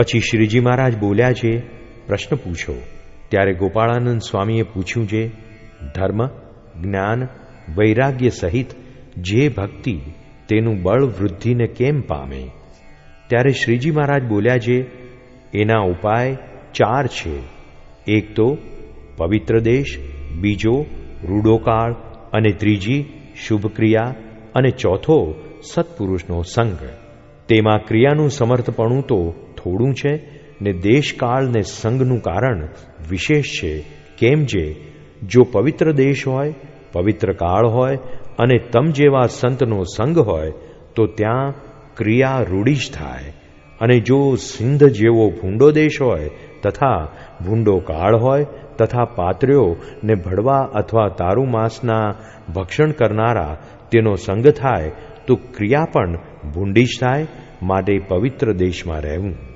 પછી શ્રીજી મહારાજ બોલ્યા છે, પ્રશ્ન પૂછો. ત્યારે ગોપાળાનંદ સ્વામીએ પૂછ્યું છે, ધર્મ, જ્ઞાન, વૈરાગ્ય સહિત જે ભક્તિ તેનું બળ વૃદ્ધિને કેમ પામે? ત્યારે શ્રીજી મહારાજ બોલ્યા છે, એના ઉપાય ચાર છે. એક તો પવિત્ર દેશ, બીજો રૂડોકાળ અને ત્રીજી શુભ ક્રિયા અને ચોથો સત્પુરુષનો સંગ. તેમાં ક્રિયાનું સમર્થપણું તો થોડું છે ને દેશકાળ ને સંઘનું કારણ વિશેષ છે. કેમ જે? જો પવિત્ર દેશ હોય, પવિત્ર કાળ હોય અને તમ જેવા સંતનો સંગ હોય, તો ત્યાં ક્રિયા રૂઢી જ થાય. અને જો સિંધ જેવો ભૂંડો દેશ હોય, તથા ભૂંડો કાળ હોય, તથા પાત્ર્યો ને ભડવા અથવા તારુ માંસના ભક્ષણ કરનારા તેનો સંગ થાય, તો ક્રિયા પણ ભૂંડી જ થાય, માટે પવિત્ર દેશમાં રહેવું.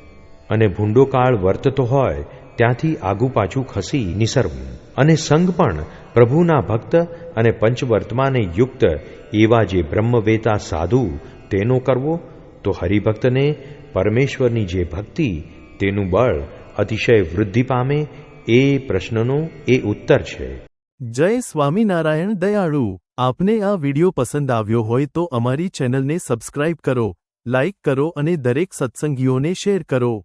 અને ભૂંડો કાળ વર્તતો હોય, ત્યાંથી આગુ પાછું ખસી નિસરવું અને સંગ પણ પ્રભુના ભક્ત અને પંચવર્તમાને યુક્ત, એવા જે બ્રહ્મવેતા સાધુ તેનો કરવો, તો હરિભક્તને પરમેશ્વરની જે ભક્તિ, તેનું બળ અતિશય વૃદ્ધિ પામે, એ પ્રશ્નનો એ ઉત્તર છે. જય સ્વામિનારાયણ દયાળુ. આપને આ વિડિયો પસંદ આવ્યો હોય તો અમારી ચેનલને સબસ્ક્રાઇબ કરો, લાઇક કરો અને દરેક સત્સંગીઓને શેર કરો.